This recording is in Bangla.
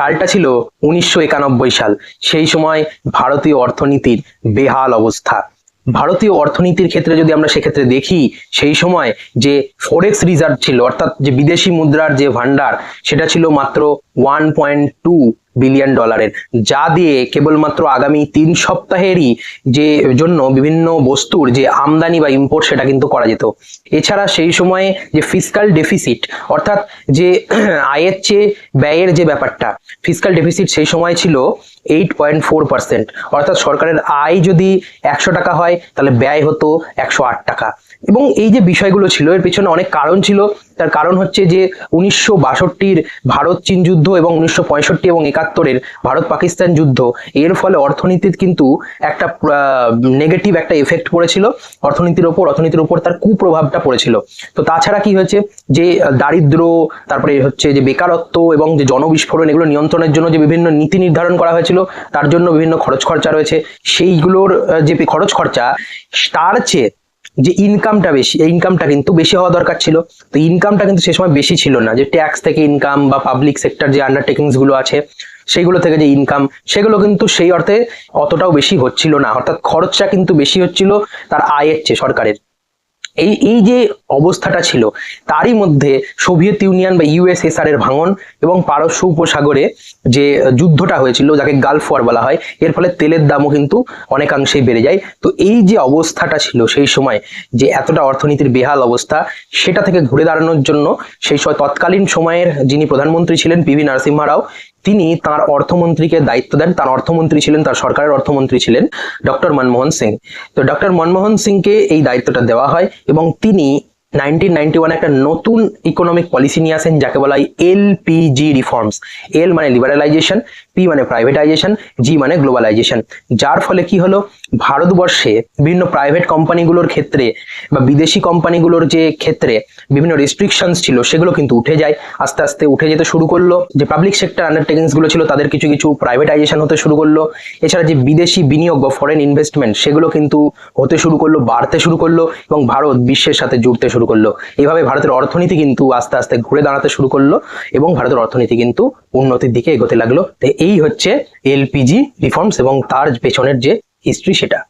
সালটা ছিল উনিশশো একানব্বই সাল। সেই সময় ভারতীয় অর্থনীতির বেহাল অবস্থা। ভারতীয় অর্থনীতির ক্ষেত্রে যদি আমরা সেক্ষেত্রে দেখি, সেই সময় যে ফরেক্স রিজার্ভ ছিল, অর্থাৎ যে বিদেশি মুদ্রার যে ভান্ডার সেটা ছিল মাত্র ওয়ান পয়েন্ট টু বিলিয়ন ডলারের যা দিয়ে কেবলমাত্র আগামী তিন সপ্তাহেরই যে জন্য বিভিন্ন বস্তুর যে আমদানি বা ইম্পোর্ট সেটা কিন্তু করা যেত। এছাড়া সেই সময়ে যে ফিসকাল ডেফিসিট অর্থাৎ যে আয়ের চেয়ে ব্যয়ের যে ব্যাপারটা ফিসকাল ডেফিসিট সেই সময় ছিল এইট পয়েন্ট ফোর পার্সেন্ট অর্থাৎ সরকারের আয় যদি একশো টাকা হয়, তাহলে ব্যয় হতো একশো আট টাকা। এবং এই যে বিষয়গুলো ছিল, এর পিছনে অনেক কারণ ছিল। তার কারণ হচ্ছে যে উনিশশো বাষট্টির ভারত চীন যুদ্ধ এবং উনিশশো পঁয়ষট্টি এবং একাত্তরের ভারত পাকিস্তান যুদ্ধ, এর ফলে অর্থনীতির কিন্তু একটা নেগেটিভ একটা এফেক্ট পড়েছিল। অর্থনীতির ওপর অর্থনীতির ওপর তার কুপ্রভাবটা পড়েছিল। তো তাছাড়া কি হয়েছে? যে দারিদ্র, তারপরে হচ্ছে যে বেকারত্ব এবং যে জনবিস্ফোরণ, এগুলো নিয়ন্ত্রণের জন্য যে বিভিন্ন নীতি নির্ধারণ করা হয়েছিল, তার জন্য বিভিন্ন খরচ খরচা রয়েছে। সেইগুলোর যে খরচ খরচা, তার চেয়ে যে ইনকামটা বেশি, এই ইনকামটা কিন্তু বেশি হওয়া দরকার ছিল। তো ইনকামটা কিন্তু সে সময় বেশি ছিল না। যে ট্যাক্স থেকে ইনকাম বা পাবলিক সেক্টর যে আন্ডারটেকিংসগুলো আছে, সেগুলো থেকে যে ইনকাম সেগুলো কিন্তু সেই অর্থে অতটাও বেশি হচ্ছিল না। অর্থাৎ খরচটা কিন্তু বেশি হচ্ছিল তার আয়ের চেয়ে সরকারের। এই এই যে অবস্থাটা ছিল, তারই মধ্যে সোভিয়েত ইউনিয়ন বা ইউএসএসআর এর ভাঙন এবং পারস্য উপসাগরে যে যুদ্ধটা হয়েছিল, যাকে গালফ ওয়ার বলা হয়, এর ফলে তেলের দামও কিন্তু অনেকাংশেই বেড়ে যায়। তো এই যে অবস্থাটা ছিল সেই সময়, যে এতটা অর্থনীতির বেহাল অবস্থা, সেটা থেকে ঘুরে দাঁড়ানোর জন্য সেই সময় তৎকালীন সময়ের যিনি প্রধানমন্ত্রী ছিলেন পিভি নরসিম্হা রাও তিনি তার অর্থমন্ত্রীকে দায়িত্ব দেন। তার অর্থমন্ত্রী ছিলেন, তার সরকারের অর্থমন্ত্রী ছিলেন ডক্টর মনমোহন সিং। তো ডক্টর মনমোহন সিংকে এই দায়িত্বটা দেওয়া হয় এবং তিনি নাইনটিন নাইনটি ওয়ান একটা নতুন ইকোনমিক পলিসি নিয়ে আসেন, যাকে বলা হয় এলপিজি রিফর্মস এল মানে লিবারালাইজেশন পি মানে প্রাইভেটাইজেশন জি মানে গ্লোবালাইজেশন যার ফলে কি হলো? ভারতবর্ষে বিভিন্ন প্রাইভেট কোম্পানিগুলোর ক্ষেত্রে বা বিদেশি কোম্পানিগুলোর যে ক্ষেত্রে বিভিন্ন রেস্ট্রিকশনস ছিল, সেগুলো কিন্তু উঠে যায়। আস্তে আস্তে উঠে যেতে শুরু করল। যে পাবলিক সেক্টর আন্ডারটেকিংসগুলো ছিল, তাদের কিছু কিছু প্রাইভেটাইজেশন হতে শুরু করল। এছাড়া যে বিদেশি বিনিয়োগ বা ফরেন ইনভেস্টমেন্ট সেগুলো কিন্তু হতে শুরু করল, বাড়তে শুরু করল এবং ভারত বিশ্বের সাথে জুড়তে শুরু করল। এইভাবে ভারতের অর্থনীতি কিন্তু আস্তে আস্তে ঘুরে দাঁড়াতে শুরু করল এবং ভারতের অর্থনীতি কিন্তু উন্নতির দিকে এগোতে লাগল। এই হচ্ছে এলপিজি রিফর্মস এবং তার পেছনের যে হিস্ট্রি সেটা।